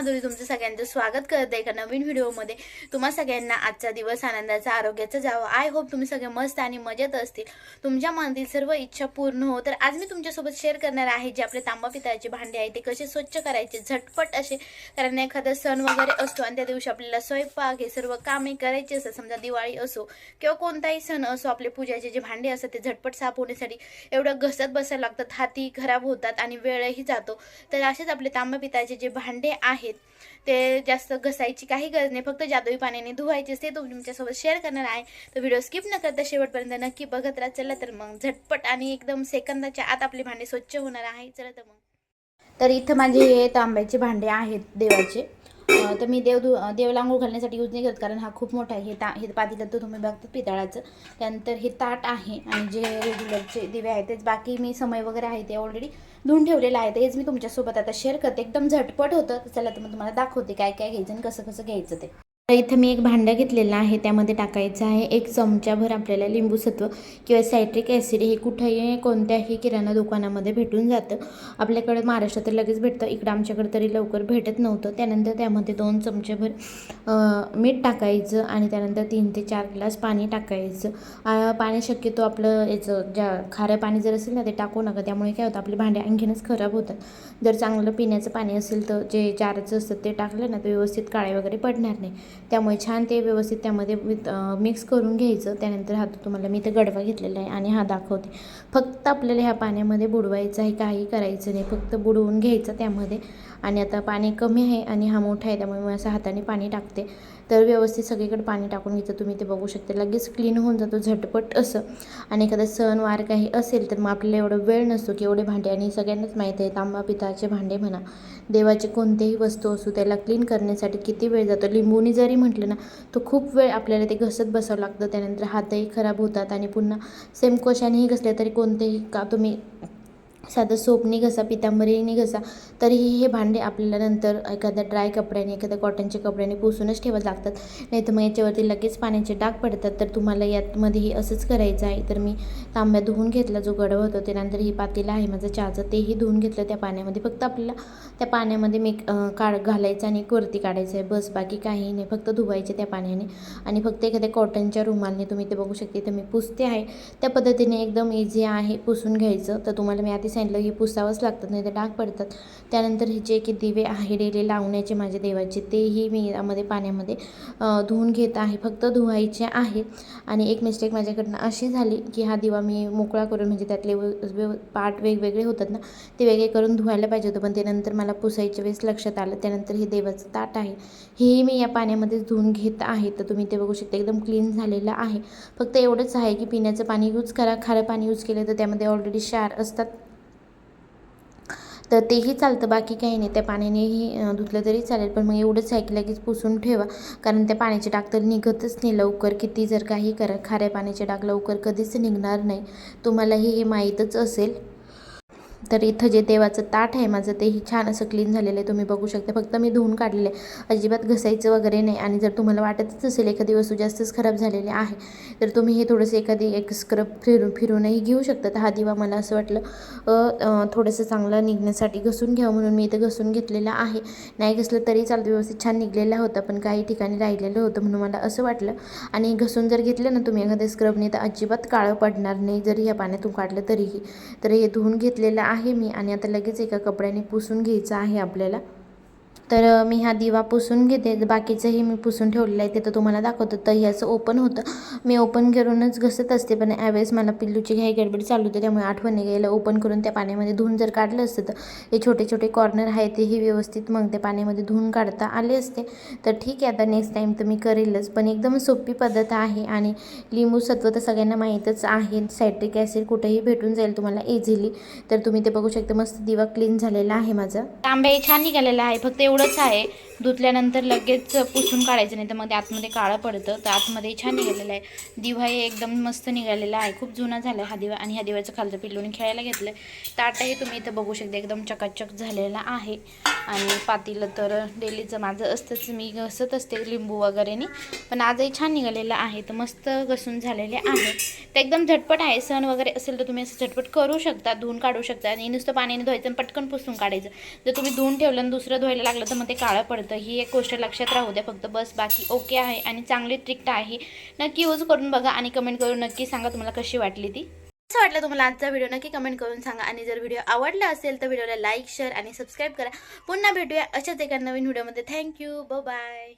माधुरी तुमचं सगळ्यांचं स्वागत करते एका नवीन व्हिडिओमध्ये. तुम्हा सगळ्यांना आजचा दिवस आनंदाचा आरोग्याचा जावं. आय होप तुम्ही सगळे मस्त आणि मजेत असतील. तुमच्या मनातील सर्व इच्छा पूर्ण हो. तर आज मी तुमच्यासोबत शेअर करणार आहे जे आपले तांबा पितळाचे भांडे आहे ते कसे स्वच्छ करायचे झटपट असे कारण एखादा सण वगैरे असतो आणि त्या दिवशी आपल्याला स्वयंपाक हे सर्व कामे करायचे असतात. समजा दिवाळी असो किंवा कोणताही सण असो आपले पूजाचे जे भांडे असतात ते झटपट साफ होण्यासाठी एवढं घसत बसायला लागतात. हाती खराब होतात आणि वेळही जातो. तर असेच आपले तांबा पितळाचे जे भांडे आहेत ते जास्त घसायची काही गरज नाही फक्त जादुई पाण्याने धुवायचे ते तुमच्यासोबत शेअर करणार आहे. तर व्हिडिओ स्किप न करता शेवटपर्यंत नक्की बघत राहा. चला तर मग झटपट आणि एकदम सेकंदाच्या आत आपले भांडे स्वच्छ होणार आहे. चला तर मग. तर इथं माझे हे तांब्याचे भांडे आहेत देवाचे. तर मी देव धु आंघोळ घालण्यासाठी यूज नाही करत कारण हा खूप मोठा आहे. हे ता हे पातीलं तर तुम्ही बघतात पितळाचं. त्यानंतर हे ताट आहे आणि जे रेग्युलरचे दिवे आहेत तेच बाकी मी समय वगैरे आहे ते ऑलरेडी धुवून ठेवलेलं आहे. तेच हेच मी तुमच्यासोबत आता शेअर करते. एकदम झटपट होतं. चला तर मग तुम्हाला दाखवते काय काय घ्यायचं आणि कसं कसं घ्यायचं ते. इथं मी एक भांडं घेतलेलं आहे त्यामध्ये टाकायचं आहे. एक चमचाभर आपल्याला लिंबूसत्व किंवा सायट्रिक ॲसिड हे कुठेही कोणत्याही किराणा दुकानामध्ये भेटून जातं. आपल्याकडे महाराष्ट्रात तर लगेच भेटतं. इकडं आमच्याकडे तरी लवकर भेटत नव्हतं. त्यानंतर त्यामध्ये दोन चमचेभर मीठ टाकायचं आणि त्यानंतर तीन ते चार ग्लास पाणी टाकायचं. पाणी शक्यतो आपलं याचं ज्या खारं पाणी जर असेल ना ते टाकू नका. त्यामुळे काय होतं आपले भांडे आणखीनच खराब होतात. जर चांगलं पिण्याचं पाणी असेल तर जे जारचं असतं ते टाकलं ना तर व्यवस्थित काळे वगैरे पडणार नाही. त्यामुळे छान ते व्यवस्थित त्यामध्ये विथ मिक्स करून घ्यायचं. त्यानंतर हा तुम्हाला मी इथं गडवा घेतलेला आहे आणि हा दाखवते. फक्त आपल्याला ह्या पाण्यामध्ये बुडवायचं आहे काही करायचं नाही. फक्त बुडवून घ्यायचं त्यामध्ये. आणि आता पाणी कमी आहे आणि हा मोठा आहे त्यामुळे मी असं हाताने पाणी टाकते. तर व्यवस्थित सगळीकडे पाणी टाकून घ्यायचं. तुम्ही ते बघू शकता. लगेच क्लीन होऊन जातो झटपट असं. आणि एखादा सण वार काही असेल तर मग आपल्याला एवढं वेळ नसतो की एवढे भांडे. आणि सगळ्यांनाच माहीत आहे तांबा पिताचे भांडे म्हणा. देवाचे कोणतेही वस्तू असू त्याला क्लीन करण्यासाठी किती वेळ जातो? लिंबूनी जरी म्हटलं ना तो खूप वेळ आपल्याला ते घसत बसावं लागतं. त्यानंतर हातही खराब होतात आणि पुन्हा सेम कोशानेही घसले तरी कोणतेही का तुम्ही साधं सोपने घसा पितांबरीने घसा तरीही हे भांडे आपल्याला नंतर एखाद्या ड्राय कपड्याने एखाद्या कॉटनच्या कपड्याने पुसूनच ठेवावं लागतात. नाही तर मग याच्यावरती लगेच पाण्याचे डाग पडतात. तर तुम्हाला यातमध्येही असंच करायचं आहे. तर मी तांब्या धुवून घेतला जो गडव होतो त्यानंतर ही पातेला आहे माझं चहाचं तेही धुवून घेतलं त्या पाण्यामध्ये. फक्त आपल्याला त्या पाण्यामध्ये मी काढ घालायचं आणि एक वरती काढायचं आहे. बस बाकी काही नाही. फक्त धुवायचे त्या पाण्याने. आणि फक्त एखाद्या कॉटनच्या रुमालने तुम्ही ते बघू शकते तर मी पुसते आहे. त्या पद्धतीने एकदम इझी आहे पुसून घ्यायचं. तर तुम्हाला मी आधी सांगितलं हे पुसावंच लागतात नाही तर डाग पडतात. त्यानंतर हे जे की दिवे आहे डेली लावण्याचे माझे देवाचे तेही मी यामध्ये पाण्यामध्ये धुवून घेत आहे. फक्त धुवायचे आहे. आणि एक मिस्टेक माझ्याकडनं अशी झाली की हा दिवा मी मोकळा करून म्हणजे त्यातले व- पार्ट वेगवेगळे होतात ना ते वेगळे करून धुवायला पाहिजे होतं. पण ते नंतर मला पुसायच्या वेळेस लक्षात आलं. त्यानंतर हे देवाचं ताट आहे. हेही मी या पाण्यामध्येच धुवून घेत आहे. तर तुम्ही ते बघू शकता एकदम क्लीन झालेलं आहे. फक्त एवढंच आहे की पिण्याचं पाणी यूज करा. खारं पाणी यूज केलं तर त्यामध्ये ऑलरेडी क्षार असतात. तर तेही चालतं. बाकी काही नाही. त्या पाण्यानेही धुतलं तरी चालेल. पण मग एवढंच आहे की लगेच पुसून ठेवा. कारण त्या पाण्याचे डाग तर निघतच नाही लवकर. किती जर काही करा खाऱ्या पाण्याचे डाग लवकर कधीच निघणार नाही. तुम्हालाही हे माहीतच असेल. तर इथं जे देवाचं ताट आहे माझं तेही छान असं क्लीन झालेलं आहे. तुम्ही बघू शकता. फक्त मी धुवून काढलेलं आहे. अजिबात घसायचं वगैरे नाही. आणि जर तुम्हाला वाटतच असेल एखादी वस्तू जास्तच खराब झालेली आहे तर तुम्ही हे थोडंसं एखादी एक स्क्रब फिरून फिरूनही घेऊ शकता. तर हा दिवा मला असं वाटलं थोडंसं चांगलं निघण्यासाठी घसून घ्यावं म्हणून मी इथं घसून घेतलेलं आहे. नाही घसलं तरी चालतं. व्यवस्थित छान निघलेला होता पण काही ठिकाणी राहिलेलं होतं म्हणून मला असं वाटलं. आणि घसून जर घेतलं ना तुम्ही एखाद्या स्क्रबने तर अजिबात काळं पडणार नाही. जरी या पाण्यातून काढलं तरीही. तर हे धुवून घेतलेलं आहे मी आणि आता लगेच एका कपड्याने पुसून घ्यायचं आहे आपल्याला. तर मी हा दिवा पुसून घेते. बाकीचंही मी पुसून ठेवलेलं आहे. ते तर तुम्हाला दाखवतं. तर ह्याचं ओपन होतं. मी ओपन करूनच घसत असते. पण यावेळेस मला पिल्लूची घाई गडबड चालू होते. त्यामुळे आठवणी गेलं. ओपन करून त्या पाण्यामध्ये धुवून जर काढलं असतं तर हे छोटे छोटे कॉर्नर आहे तेही व्यवस्थित मग ते पाण्यामध्ये धुवून काढता आले असते. तर ठीक आहे. आता नेक्स्ट टाईम तर मी करेलच. पण एकदम सोपी पद्धत आहे आणि लिंबू सत्व तर सगळ्यांना माहीतच आहे. सायट्रिक ॲसिड कुठेही भेटून जाईल तुम्हाला इझिली तर तुम्ही ते बघू शकता. मस्त दिवा क्लीन झालेला आहे माझा. तांब्याही छान निघालेला आहे. फक्त एवढं एवढंच आहे. धुतल्यानंतर लगेच पुसून काढायचं नाही तर मग ते आतमध्ये काळं पडतं. तर आतमध्ये छान निघालेलं आहे. दिवा हे एकदम मस्त निघालेला आहे. खूप जुना झाला आहे हा दिवा आणि ह्या दिव्याचं खालचं पिल्लूने खेळायला घेतलं आहे ताटही तुम्ही इथं बघू शकता. एकदम चकाचक झालेला आहे. आणि पातीलं तर डेलीचं माझं असतंच. मी घसत असते लिंबू वगैरेनी. पण आजही छान निघालेलं आहे. तर मस्त घसून झालेले आहे. तर एकदम झटपट आहे. सण वगैरे असेल तर तुम्ही असं झटपट करू शकता. धुवून काढू शकता. आणि नुसतं पाण्याने धुवायचं आणि पटकन पुसून काढायचं. जर तुम्ही धुवून ठेवलं आणि दुसरं धुवायला लागलं तर मग ते काळं पडतं. ही एक गोष्ट लक्षात राहू द्या. फक्त बस बाकी ओके आहे आणि चांगली ट्रिक्ट आहे. नक्की यूज करून बघा आणि कमेंट करून नक्की सांगा तुम्हाला कशी वाटली ती. कसं वाटलं तुम्हाला आजचा व्हिडिओ नक्की कमेंट करून सांगा. आणि जर व्हिडिओ आवडला असेल तर व्हिडिओला लाईक शेअर आणि सबस्क्राईब करा. पुन्हा भेटूया अशाच एका नवीन व्हिडिओमध्ये थँक्यू बाय